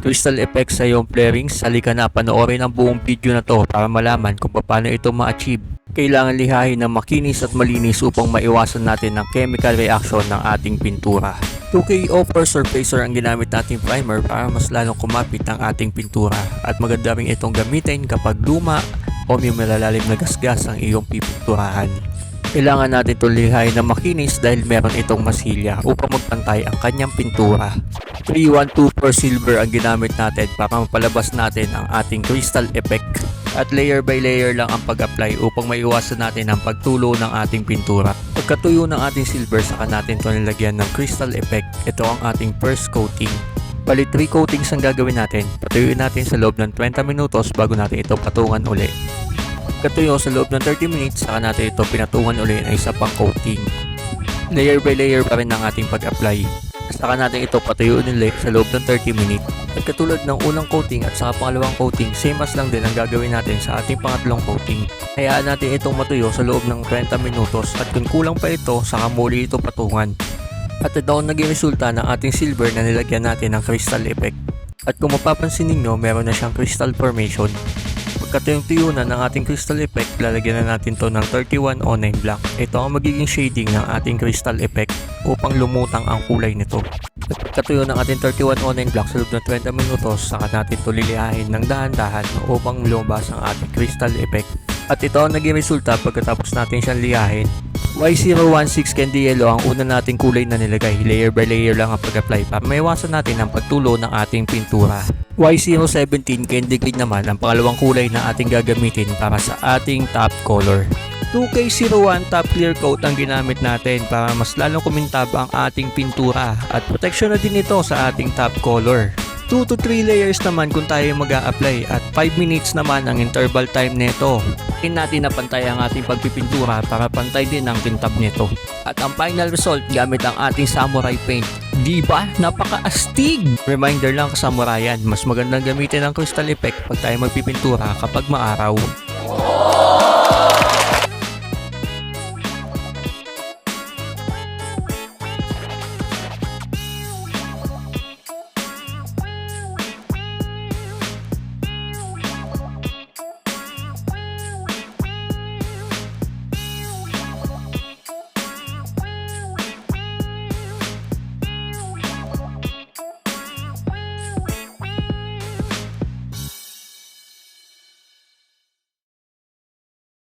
crystal effects sa iyong flarings, halika na panoorin ang buong video na to para malaman kung paano ito ma-achieve. Kailangan lihahin ng makinis at malinis upang maiwasan natin ang chemical reaction ng ating pintura. 2K Offer Surfacer ang ginamit nating primer para mas lalong kumapit ang ating pintura at maganda rin itong gamitin kapag luma o may malalalim na gasgas ang iyong pipinturahan. Kailangan natin itong lihayin ng makinis dahil meron itong masilya upang magpantay ang kanyang pintura. 312 per silver ang ginamit natin para mapalabas natin ang ating crystal effect. At layer by layer lang ang pag-apply upang maiwasan natin ang pagtulo ng ating pintura. Pagkatuyo ng ating silver, saka natin ito nilagyan ng crystal effect. Ito ang ating first coating. Bali 3 coatings ang gagawin natin. Patuyuin natin sa loob ng 20 minutos bago natin ito patungan uli. Katuyo sa loob ng 30 minutes, saka natin ito pinatungan uli ng isa pang coating. Layer by layer pa rin ang ating pag-apply. Saka natin ito patuyuin ulit sa loob ng 30 minutes. At katulad ng unang coating at saka pangalawang coating, same as lang din ang gagawin natin sa ating pangatlong coating. Hayaan natin itong matuyo sa loob ng 30 minutos at kung kulang pa ito, saka muli ito patungan. At ito ang naging resulta ng ating silver na nilagyan natin ng crystal effect. At kung mapapansin ninyo, meron na siyang crystal formation. Pagkatuyong-tuyo na ng ating crystal effect, lalagyan na natin to ng 3109 black. Ito ang magiging shading ng ating crystal effect upang lumutang ang kulay nito. At pagkatuyo ng ating 3109 black sa loob ng 20 minutos, saka natin ito lilihahin ng dahan-dahan upang lumabas ang ating crystal effect. At ito ang naging resulta pagkatapos natin siyang lihahin. Y016 Candy Yellow ang una nating kulay na nilagay. Layer by layer lang ang pag-apply para maiwasan natin ang pagtulo ng ating pintura. Y017 Candy Green naman ang pangalawang kulay na ating gagamitin para sa ating top color. 2K01 Top Clear Coat ang ginamit natin para mas lalong kumintab ang ating pintura at protection na din ito sa ating top color. 2 to 3 layers naman kung tayo mag apply at 5 minutes naman ang interval time nito. Tingnan natin na pantay ang ating pagpipintura para pantay din ang kintab nito. At ang final result gamit ang ating samurai paint. Di ba? Napaka-astig! Reminder lang kasamurayan, mas magandang gamitin ang crystal effect pag tayo magpipintura kapag maaraw.